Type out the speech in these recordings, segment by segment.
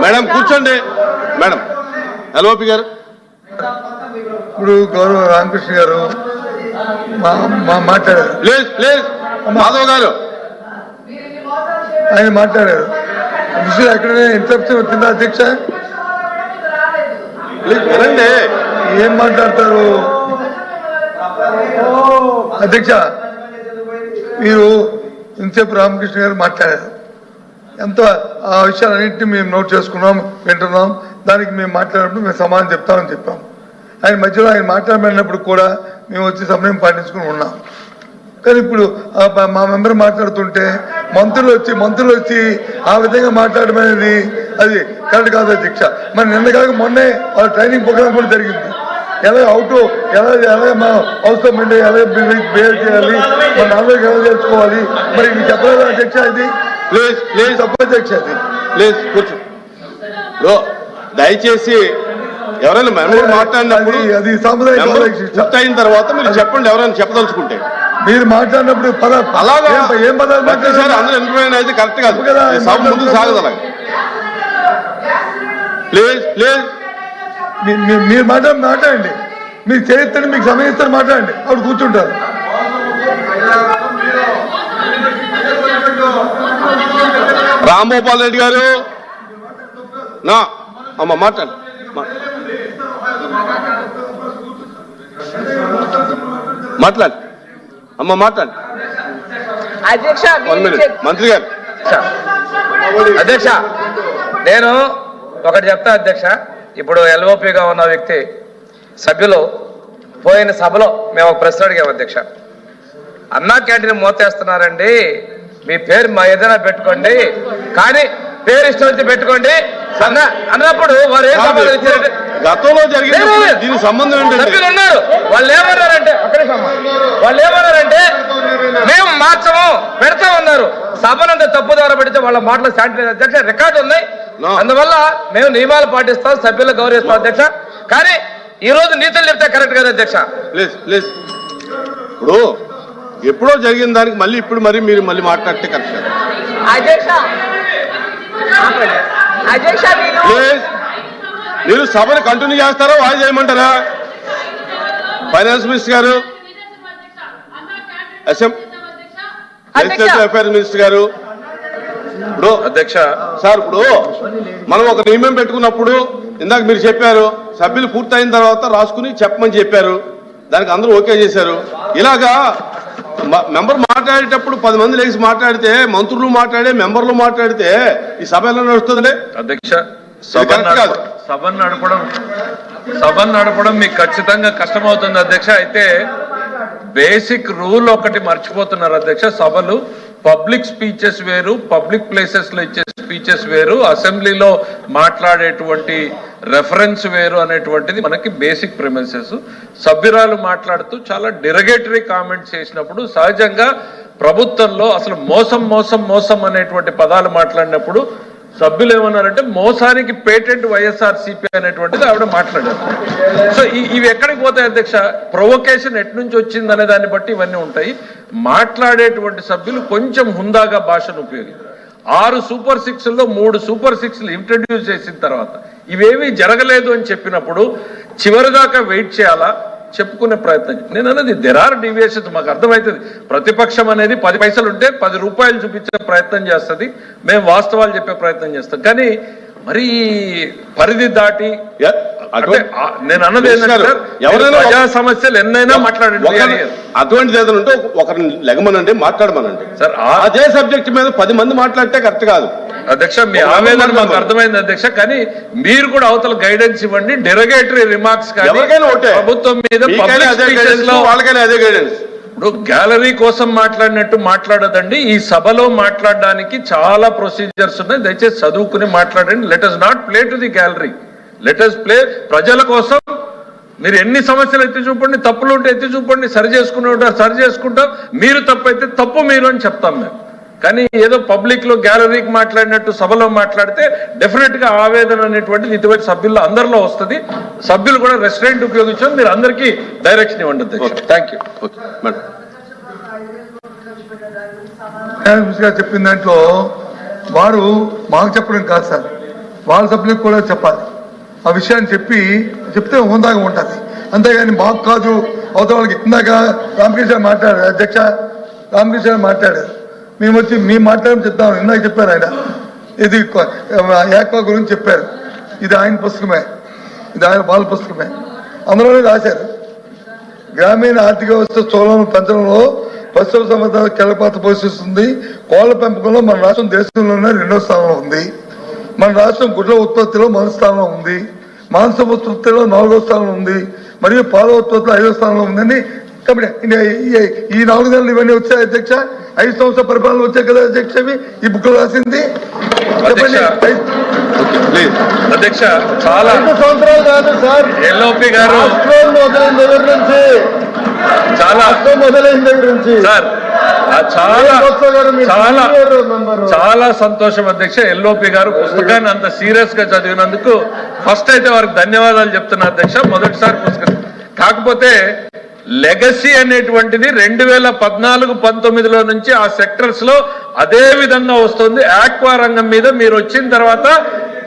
Madam. కూర్చోండి. Madam. LOP గారు. ఇప్పుడు గౌరవ రామకృష్ణ గారు మాట్లాడారు. Please please. మాధవ్ గారు. ఆయన మాట్లాడారు. విషయం ఎక్కడైనా ఇంటరప్షన్ వచ్చిందా అధ్యక్ష? వినండి. ఏం మాట్లాడతారు? అధ్యక్ష మీరు ఇంతసేపు రామకృష్ణ గారు మాట్లాడారు. ఎంత ఆ విషయాలన్నింటినీ మేము నోట్ చేసుకున్నాం వింటున్నాం. దానికి మేము మాట్లాడినప్పుడు మేము సమాధానం చెప్తామని చెప్పాం. ఆయన మధ్యలో ఆయన మాట్లాడమన్నప్పుడు కూడా మేము వచ్చి సమయం పాటించుకుని ఉన్నాం. కానీ ఇప్పుడు మా- మెంబర్ మాట్లాడుతుంటే మంత్రులు వచ్చి మంత్రులు వచ్చి ఆ విధంగా మాట్లాడడం అనేది అది కరెక్ట్ కాదు అధ్యక్ష మరి నిన్న కాక మొన్నే వాళ్ళ ట్రైనింగ్ ప్రోగ్రామ్ కూడా జరిగింది. ఎలా అవుట్ ఎలా ఎలా మా అవసరం ఉండే ఎలా బిహేవ్ చేయాలి మన నాలుగు ఎలా తెలుసుకోవాలి మరి చెప్పలేదు అధ్యక్ష ఇది? ప్లీజ్ ప్లీజ్ అధ్యక్ష ప్లీజ్ కూర్చో. దయచేసి ఎవరైనా మెంబర్ మాట్లాడినప్పుడు అది- సాంప్రదాయ తర్వాత మీరు చెప్పండి ఎవరైనా చెప్పదలుచుకుంటే. మీరు మాట్లాడినప్పుడు అలాగా. ఏం పదాలు? అందరూ ఎంప్లాయ్ అయితే కరెక్ట్ కాదు. కదా, ముందుకు సాగదు అలాగే. Please please. మీరు మాట్లాడి మాట్లాడండి. మీరు చేయిస్తాను మీకు సమయం ఇస్తాను మాట్లాడండి. అప్పుడు కూర్చుంటారు. రాంభూపాల్ రెడ్డి గారు. నా అమ్మ మాట్లాడు. మాట్లాడు. అమ్మ మాట్లాడు. వన్ మినిట్ మంత్రి గారు. అధ్యక్ష నేను ఒకటి చెప్తా అధ్యక్ష. ఇప్పుడు ఎల్ఓపిగా ఉన్న వ్యక్తి సభ్యులు పోయిన సభలో మేము ఒక ప్రశ్న అడిగాము అధ్యక్ష. అన్నా క్యాంటీన్ మోతేస్తున్నారండి మీ పేరు మా ఏదైనా పెట్టుకోండి. కానీ పేరు ఇష్టం వచ్చి పెట్టుకోండి. అన్న అన్నప్పుడు వారు ఏం సమాధానం ఇచ్చారంటే గతంలో జరిగిన. దీని సంబంధం ఏంటంటే సభ్యులు ఉన్నారు. వాళ్ళు ఏమన్నారంటే. వాళ్ళు ఏమన్నారంటే మేము మార్చము పెడతా ఉన్నారు సభనంత తప్పుదార పెడితే వాళ్ళ మాటలు శాంతి అధ్యక్ష రికార్డు ఉన్నాయి. అందువల్ల మేము నియమాలు పాటిస్తాం సభ్యులు గౌరవిస్తాం అధ్యక్ష. కానీ ఈ రోజు నీతులు చెప్తే కరెక్ట్ కదా అధ్యక్ష? Please please. ఇప్పుడు ఎప్పుడో జరిగిన దానికి మళ్ళీ ఇప్పుడు మరి మీరు మళ్ళీ మాట్లాడితే కరెక్ట్ మీరు ప్లీజ్ మీరు సభను కంటిన్యూ చేస్తారా వాయిదా చేయమంటారా ఫైనాన్స్ మినిస్టర్ గారు. అఫైర్స్ మినిస్టర్ గారు. ఇప్పుడు అధ్యక్ష. సార్ ఇప్పుడు మనం ఒక నియమం పెట్టుకున్నప్పుడు ఇందాక మీరు చెప్పారు సభ్యులు పూర్తయిన తర్వాత రాసుకుని చెప్పమని చెప్పారు. దానికి అందరూ ఓకే చేశారు. ఇలాగా మెంబర్ మాట్లాడేటప్పుడు పది మంది లేచి మాట్లాడితే మంత్రులు మాట్లాడే మెంబర్లు మాట్లాడితే ఈ సభ ఎలా నడుస్తుంది అధ్యక్ష సభ. సభను నడపడం సభను నడపడం మీకు ఖచ్చితంగా కష్టమవుతుంది అధ్యక్ష అయితే బేసిక్ రూల్ ఒకటి మర్చిపోతున్నారు అధ్యక్ష సభలు పబ్లిక్ స్పీచెస్ వేరు పబ్లిక్ ప్లేసెస్లో ఇచ్చే స్పీచెస్ వేరు అసెంబ్లీలో మాట్లాడేటువంటి రెఫరెన్స్ వేరు అనేటువంటిది మనకి బేసిక్ ప్రిమిసెస్ సభ్యురాలు మాట్లాడుతూ చాలా డిరగేటరీ కామెంట్స్ చేసినప్పుడు సహజంగా ప్రభుత్వంలో అసలు మోసం మోసం మోసం అనేటువంటి పదాలు మాట్లాడినప్పుడు సభ్యులు ఏమన్నారంటే మోసానికి పేటెంట్ వైఎస్ఆర్ సిపి అనేటువంటిది ఆవిడ మాట్లాడారు. సో ఇవి ఎక్కడికి పోతాయి అధ్యక్ష? ప్రొవొకేషన్ ఎట్నుంచి వచ్చింది అనే దాన్ని బట్టి ఇవన్నీ ఉంటాయి. మాట్లాడేటువంటి సభ్యులు కొంచెం హుందాగా భాషను ఉపయోగించారు ఆరు సూపర్ సిక్స్లో మూడు సూపర్ సిక్స్లు ఇంట్రడ్యూస్ చేసిన తర్వాత ఇవేమీ జరగలేదు అని చెప్పినప్పుడు చివరిదాకా వెయిట్ చేయాలా? చెప్పుకునే ప్రయత్నం నేను అన్నది దెర్ ఆర్ డీవియేషన్స్ మాకు అర్థమవుతుంది. ప్రతిపక్షం అనేది పది పైసలు ఉంటే పది రూపాయలు చూపించే ప్రయత్నం చేస్తుంది. మేము వాస్తవాలు చెప్పే ప్రయత్నం చేస్తాం. కానీ మరి పరిధి దాటి నేను అన్నది ఎవరైనా ప్రజా సమస్యలు ఎన్నైనా మాట్లాడండి అటువంటిది ఏదైనా ఉంటే ఒకరిని లెగమనండి మాట్లాడమనండి. సార్ అదే సబ్జెక్ట్ మీద పది మంది మాట్లాడితే కరెక్ట్ కాదు. అధ్యక్ష మీ ఆవేదన మాకు. అర్థమైంది అధ్యక్ష కానీ మీరు కూడా అవతల గైడెన్స్ ఇవ్వండి డెరగేటరీ రిమార్క్స్ కానీ ఎవరికైనా ఒకటే ప్రభుత్వం మీద వాళ్ళకైనా అదే గైడెన్స్ ఇప్పుడు గ్యాలరీ కోసం మాట్లాడినట్టు మాట్లాడదండి ఈ సభలో మాట్లాడడానికి చాలా ప్రొసీజర్స్ ఉన్నాయి దయచేసి చదువుకుని మాట్లాడండి. Let us not play to the gallery let us play ప్రజల కోసం. మీరు ఎన్ని సమస్యలు ఎత్తి చూపండి తప్పులు ఉంటే ఎత్తి చూపండి సరి చేసుకుని ఉంటారు సరి చేసుకుంటాం మీరు తప్పు అయితే తప్పు మీరు అని చెప్తాం మేము. కానీ ఏదో పబ్లిక్లో గ్యాలరీకి మాట్లాడినట్టు సభలో మాట్లాడితే డెఫినెట్గా ఆవేదన అనేటువంటిది ఇటువంటి సభ్యుల్లో అందరిలో వస్తుంది. సభ్యులు కూడా రెస్టారెంట్ ఉపయోగించాం మీరు అందరికీ డైరెక్షన్ ఇవ్వండి థ్యాంక్ యూ ఓకే మేడం చెప్పిన దాంట్లో వారు మాకు చెప్పడం కాదు సార్. వాళ్ళ సభ్యులకు కూడా చెప్పాలి. ఆ విషయాన్ని చెప్పి చెప్తే హోందాగా ఉంటుంది. అంతేగాని మాకు కాదు అవతల వాళ్ళకి ఇందాక రామకృష్ణ మాట్లాడారు అధ్యక్ష రామకృష్ణ మాట్లాడారు. మేము వచ్చి మేము మాట్లాడడం చెప్తాం ఇందాక చెప్పారు ఆయన. ఇది కొ- గురించి చెప్పారు. ఇది ఆయన పుస్తకమే. ఇది ఆయన వాళ్ళ పుస్తకమే. అందులోనే రాశారు. గ్రామీణ ఆర్థిక వ్యవస్థ స్థూలం పెంచడంలో పశువుల సంబంధ కీలపాత్ర పోషిస్తుంది. కోళ్ళ పెంపకంలో మన రాష్ట్రం దేశంలోనే రెండో స్థానంలో ఉంది. మన రాష్ట్రం గుడ్ల ఉత్పత్తిలో మొదటి స్థానంలో ఉంది. మాంసం ఉత్పత్తిలో నాలుగో స్థానంలో ఉంది. మరియు పాల ఉత్పత్తిలో ఐదో స్థానంలో ఉందని కాబట్టి ఈ- ఈ- ఈ నాలుగు నెలలు ఇవన్నీ వచ్చాయి అధ్యక్ష. ఐదు సంవత్సరాల పరిపాలన వచ్చాయి కదా అధ్యక్ష? ఈ బుక్ రాసింది. అధ్యక్ష చాలా సంవత్సరాలు కాదు సార్. ఎల్ఓపి గారు మొదలైన దగ్గర నుంచి. చాలా మొదలైన దగ్గర నుంచి. సార్ చాలా. చాలా సంతోషం అధ్యక్ష. ఎల్ఓపి గారు పుస్తకాన్ని అంత సీరియస్గా చదివినందుకు ఫస్ట్ అయితే వారికి ధన్యవాదాలు చెప్తున్నా అధ్యక్ష. మొదటిసారి పుస్తకం. కాకపోతే లెగసీ అనేటువంటిది రెండు వేల పద్నాలుగు పంతొమ్మిదిలో నుంచి ఆ సెక్టర్స్లో అదే విధంగా వస్తుంది. ఆక్వా రంగం మీద మీరు వచ్చిన తర్వాత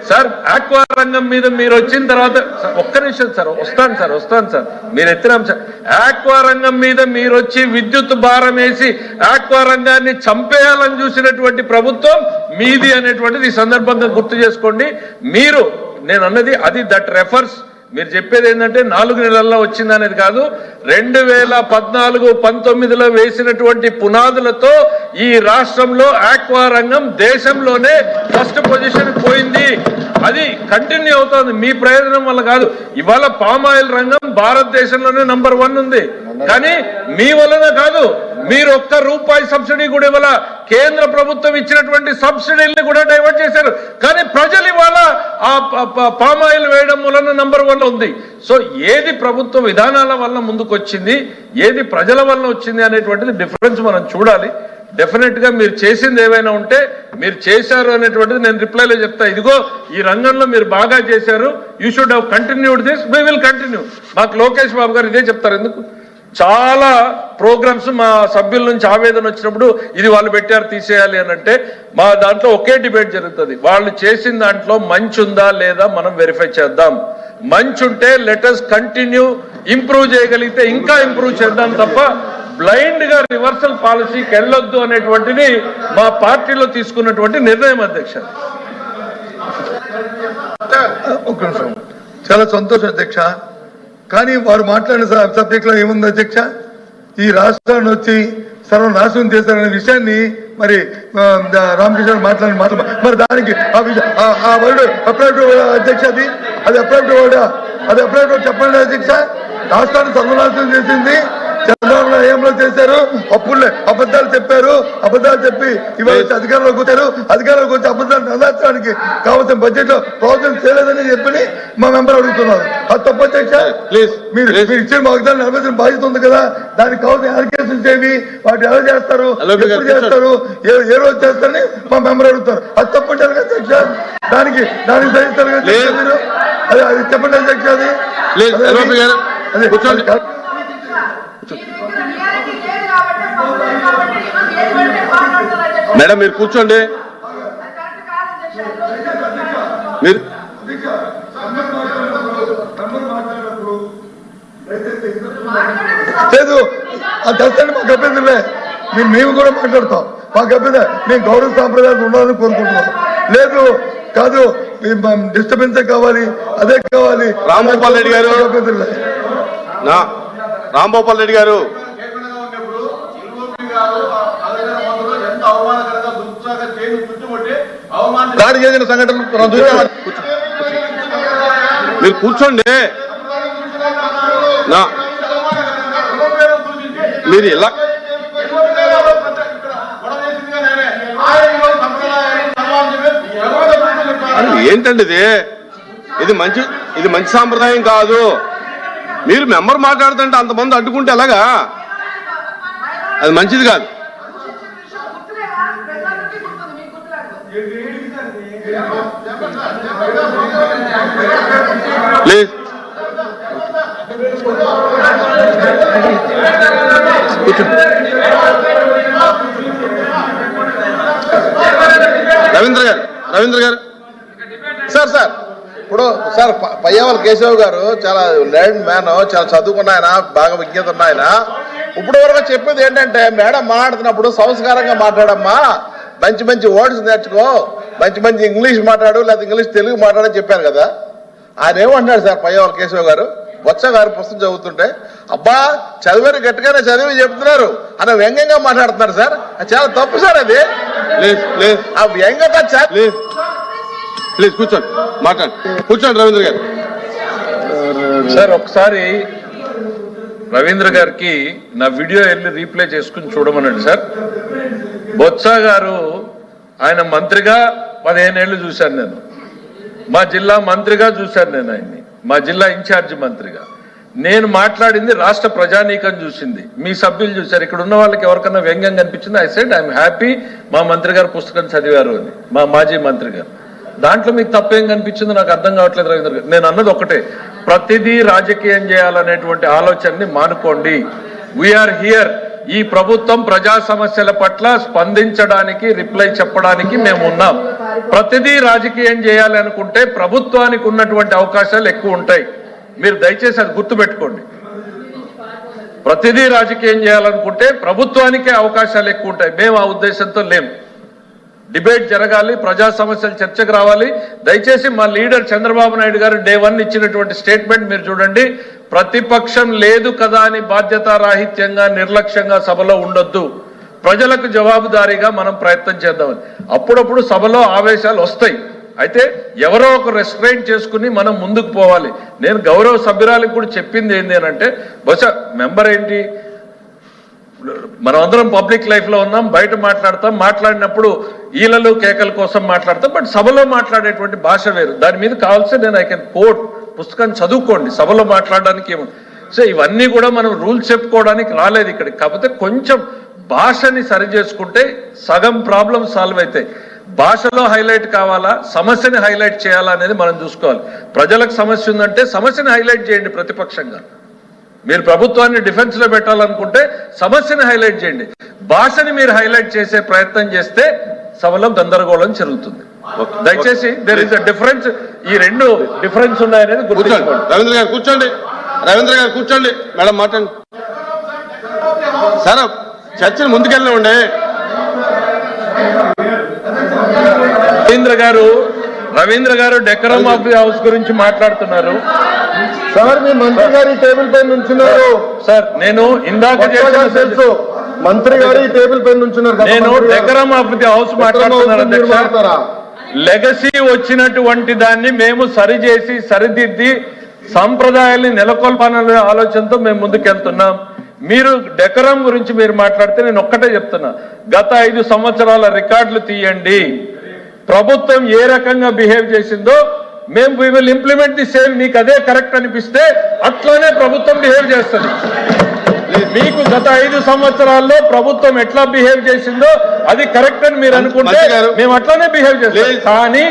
సార్ ఆక్వా రంగం మీద మీరు వచ్చిన తర్వాత ఒక్క నిమిషం సార్ వస్తాను సార్ వస్తాను సార్. మీరు ఎత్తిన సార్. ఆక్వా రంగం మీద మీరు వచ్చి విద్యుత్ భారం వేసి ఆక్వా రంగాన్ని చంపేయాలని చూసినటువంటి ప్రభుత్వం మీది అనేటువంటిది ఈ సందర్భంగా గుర్తు చేసుకోండి. మీరు నేను అన్నది అది దట్ రెఫర్స్ మీరు చెప్పేది ఏంటంటే నాలుగు నెలల్లో వచ్చింది అనేది కాదు రెండు వేల పద్నాలుగు పంతొమ్మిదిలో వేసినటువంటి పునాదులతో ఈ రాష్ట్రంలో ఆక్వా రంగం దేశంలోనే ఫస్ట్ పొజిషన్ పోయింది. అది కంటిన్యూ అవుతుంది. మీ ప్రయోజనం వల్ల కాదు. ఇవాళ పామాయిల్ రంగం భారతదేశంలోనే నంబర్ వన్ ఉంది. కానీ మీ వలన కాదు. మీరు ఒక్క రూపాయి సబ్సిడీ కూడా ఇవ్వాల. కేంద్ర ప్రభుత్వం ఇచ్చినటువంటి సబ్సిడీల్ని కూడా డైవర్ట్ చేశారు. కానీ ప్రజలు ఇవాళ ఆ పామాయిల్ వేయడం వలన నంబర్ వన్ ఉంది. సో ఏది ప్రభుత్వ విధానాల వల్ల ముందుకు వచ్చింది ఏది ప్రజల వల్ల వచ్చింది అనేటువంటిది డిఫరెన్స్ మనం చూడాలి. డెఫినెట్గా మీరు చేసింది ఏవైనా ఉంటే మీరు చేశారు అనేటువంటిది నేను రిప్లైలో చెప్తా. ఇదిగో ఈ రంగంలో మీరు బాగా చేశారు. You should have continued this we will continue మాకు లోకేష్ బాబు గారు ఇదే చెప్తారు. ఎందుకు? చాలా ప్రోగ్రామ్స్ మా సభ్యుల నుంచి ఆవేదన వచ్చినప్పుడు ఇది వాళ్ళు పెట్టారు తీసేయాలి అని అంటే మా దాంట్లో ఒకే డిబేట్ జరుగుతుంది. వాళ్ళు చేసిన దాంట్లో మంచి ఉందా లేదా మనం వెరిఫై చేద్దాం. మంచి ఉంటే లెటర్స్ కంటిన్యూ ఇంప్రూవ్ చేయగలిగితే ఇంకా ఇంప్రూవ్ చేద్దాం తప్ప బ్లైండ్గా రివర్సల్ పాలసీకి వెళ్ళొద్దు అనేటువంటిది మా పార్టీలో తీసుకున్నటువంటి నిర్ణయం అధ్యక్ష. నిమిషం. చాలా సంతోషం అధ్యక్ష. కానీ వారు మాట్లాడిన స- సబ్జెక్ట్లో ఏముంది అధ్యక్ష? ఈ రాష్ట్రాన్ని వచ్చి సర్వనాశనం చేశారనే విషయాన్ని మరి రామకృష్ణ మాట్లాడిన మాట మరి దానికి ఆ ఆ- వర్డ్ అప్లైడ్ అధ్యక్ష అది? అది అప్లైడ్ అది అప్లైడ్ చెప్పండి అధ్యక్ష. రాష్ట్రాన్ని సర్వనాశనం చేసింది చంద్రబాబు ఏంలో చేశారు? అప్పులే అబద్ధాలు చెప్పారు. అబద్ధాలు చెప్పి ఇవాళ వచ్చి అధికారంలోకి వచ్చారు. అధికారంలోకి వచ్చి అబద్ధాలు నెరవేర్చడానికి కావాల్సిన బడ్జెట్లో ప్రాబ్లం చేయలేదని చెప్పి మా మెంబర్ అడుగుతున్నారు. అది తప్ప అధ్యక్ష? మీరు. మీరు ఇచ్చిన వాగ్దానం నెరవేర్చిన బాధ్యత ఉంది కదా. దానికి కావాల్సిన అలిగేషన్స్ ఏవి? వాటి ఎలా చేస్తారు? ఎప్పుడు చేస్తారు? ఏ ఏ రోజు చేస్తారని మా మెంబర్ అడుగుతారు అది కదా అధ్యక్ష? దానికి దానికి సహిస్తారు కదా. మీరు? అది అది చెప్పండి అధ్యక్ష. అదే. కూర్చోండి. మేడం మీరు కూర్చోండి. మీరు లేదు అది తెస్తండి మాకు అభ్యంతరలే మేము మేము కూడా మాట్లాడతాం. మాకు అభ్యంతరం మేము గౌరవ సాంప్రదాయాలు ఉండాలని కోరుకుంటున్నాం. లేదు కాదు డిస్టర్బెన్స్ కావాలి అదే కావాలి. రాంగోపాల్ రెడ్డి గారు. నా రాంభూపాల్ రెడ్డి గారు. దాడి చేసిన సంఘటన మనం చూసాం. మీరు కూర్చోండి. నా మీరు ఇలా ఏంటండి ఇది? ఇది మంచి ఇది మంచి సాంప్రదాయం కాదు. మీరు మెంబర్ మాట్లాడుతుంటే అంతమంది అడ్డుకుంటే ఎలాగా? అది మంచిది కాదు. ప్లీజ్. రవీంద్ర గారు రవీంద్ర గారు. Sir sir. ఇప్పుడు సార్ పయ్యవల కేశవ్ గారు చాలా లెర్న్ మ్యాన్ చాలా చదువుకున్న ఆయన బాగా విజ్ఞత ఉన్న ఆయన. ఇప్పుడు వరకు చెప్పేది ఏంటంటే మేడం మాట్లాడుతున్నప్పుడు సంస్కారంగా మాట్లాడమ్మా. మంచి మంచి వర్డ్స్ నేర్చుకో. మంచి మంచి ఇంగ్లీష్ మాట్లాడు లేదా ఇంగ్లీష్ తెలుగు మాట్లాడని చెప్పారు కదా. ఆయన ఏమంటున్నాడు సార్ పయ్యవల కేశవ్ గారు? బొత్స గారు పుస్తకం చదువుతుంటే. అబ్బా చదివారు గట్టిగానే చదివి చెప్తున్నారు. అని వ్యంగ్యంగా మాట్లాడుతున్నారు సార్. చాలా తప్పు సార్ అది. ఆ వ్యంగ్యత ప్లీజ్ కూర్చోండి. మాట్లాడు. కూర్చోండి రవీంద్ర గారు. సార్ ఒకసారి రవీంద్ర గారికి నా వీడియో వెళ్ళి రీప్లే చేసుకుని చూడమనండి సార్. బొత్స గారు ఆయన మంత్రిగా పదిహేనేళ్ళు చూశాను నేను. మా జిల్లా మంత్రిగా చూశాను నేను ఆయన్ని. మా జిల్లా ఇన్ఛార్జి మంత్రిగా. నేను మాట్లాడింది రాష్ట్ర ప్రజానీకం చూసింది. మీ సభ్యులు చూశారు. ఇక్కడ ఉన్న వాళ్ళకి ఎవరికన్నా వ్యంగ్యం కనిపించింది? ఐ సెడ్ ఐఎమ్ హ్యాపీ మా మంత్రి గారు పుస్తకం చదివారు అని. మా మాజీ మంత్రి గారు. దాంట్లో మీకు తప్పేం కనిపించింది నాకు అర్థం కావట్లేదు రవీంద్ర గారు. నేను అన్నది ఒకటే. ప్రతిదీ రాజకీయం చేయాలనేటువంటి ఆలోచనని మానుకోండి. వీఆర్ హియర్ ఈ ప్రభుత్వం ప్రజా సమస్యల పట్ల స్పందించడానికి రిప్లై చెప్పడానికి మేము ఉన్నాం. ప్రతిదీ రాజకీయం చేయాలి అనుకుంటే ప్రభుత్వానికి ఉన్నటువంటి అవకాశాలు ఎక్కువ ఉంటాయి. మీరు దయచేసి అది గుర్తుపెట్టుకోండి. ప్రతిదీ రాజకీయం చేయాలనుకుంటే ప్రభుత్వానికే అవకాశాలు ఎక్కువ ఉంటాయి. మేము ఆ ఉద్దేశంతో లేము డిబేట్ జరగాలి ప్రజా సమస్యలు చర్చకు రావాలి. దయచేసి మా లీడర్ చంద్రబాబు నాయుడు గారు డే వన్ ఇచ్చినటువంటి స్టేట్మెంట్ మీరు చూడండి. ప్రతిపక్షం లేదు కదా అని బాధ్యతారాహిత్యంగా నిర్లక్ష్యంగా సభలో ఉండొద్దు. ప్రజలకు జవాబుదారీగా మనం ప్రయత్నం చేద్దామని అప్పుడప్పుడు సభలో ఆవేశాలు వస్తాయి. అయితే ఎవరో ఒక రెస్ట్రైన్ చేసుకుని మనం ముందుకు పోవాలి. నేను గౌరవ సభ్యురాలకు కూడా చెప్పింది ఏంటి అని అంటే బహుశా మెంబర్ ఏంటి? మనం అందరం పబ్లిక్ లైఫ్లో ఉన్నాం బయట మాట్లాడతాం మాట్లాడినప్పుడు ఈలలు కేకల కోసం మాట్లాడతాం బట్ సభలో మాట్లాడేటువంటి భాష వేరు. దాని మీద కావాల్సి నేను ఐ కెన్ కోట్ పుస్తకాన్ని చదువుకోండి సభలో మాట్లాడడానికి ఏమో సో ఇవన్నీ కూడా మనం రూల్స్ చెప్పుకోవడానికి రాలేదు ఇక్కడ కాకపోతే కొంచెం భాషని సరి చేసుకుంటే సగం ప్రాబ్లం సాల్వ్ అవుతాయి. భాషలో హైలైట్ కావాలా సమస్యని హైలైట్ చేయాలా అనేది మనం చూసుకోవాలి. ప్రజలకు సమస్య ఉందంటే సమస్యని హైలైట్ చేయండి ప్రతిపక్షంగా. మీరు ప్రభుత్వాన్ని డిఫెన్స్లో పెట్టాలనుకుంటే సమస్యని హైలైట్ చేయండి. భాషని మీరు హైలైట్ చేసే ప్రయత్నం చేస్తే సభలో గందరగోళం జరుగుతుంది దయచేసి దెర్ ఇస్ అ డిఫరెన్స్ ఈ రెండు డిఫరెన్స్ ఉన్నాయనేది గుర్తుంచుకోండి. రవీంద్ర గారు కూర్చోండి. రవీంద్ర గారు కూర్చోండి. మేడం మాట్లాడండి సరే చర్చను ముందుకెళ్ళండి. రవీంద్ర గారు రవీంద్ర గారు డెకరం ఆఫ్ హౌస్ గురించి మాట్లాడుతున్నారు. సార్ మీ మంత్రి గారి టేబుల్ పైన నుంచున్నారు. సార్ నేను ఇందాక తెలుసు. మంత్రి గారు టేబుల్ పైన నుంచున్నారు నేను. డెకరం ఆఫ్ ది హౌస్ మాట్లాడుతున్నాను? లెగసీ వచ్చినటువంటి దాన్ని మేము సరిచేసి సరిదిద్ది సాంప్రదాయాల్ని నెలకొల్పాలనే ఆలోచనతో మేము ముందుకెళ్తున్నాం. మీరు డెకరం గురించి మీరు మాట్లాడితే నేను ఒక్కటే చెప్తున్నా. గత ఐదు సంవత్సరాల రికార్డులు తీయండి. ప్రభుత్వం ఏ రకంగా బిహేవ్ చేసిందో మేము we will implement the same మీకు అదే కరెక్ట్ అనిపిస్తే అట్లానే ప్రభుత్వం బిహేవ్ చేస్తుంది మీకు గత ఐదు సంవత్సరాల్లో ప్రభుత్వం ఎట్లా బిహేవ్ చేసిందో అది కరెక్ట్ అని మీరు అనుకుంటే. మేము అట్లానే బిహేవ్ చేస్తాం. కానీ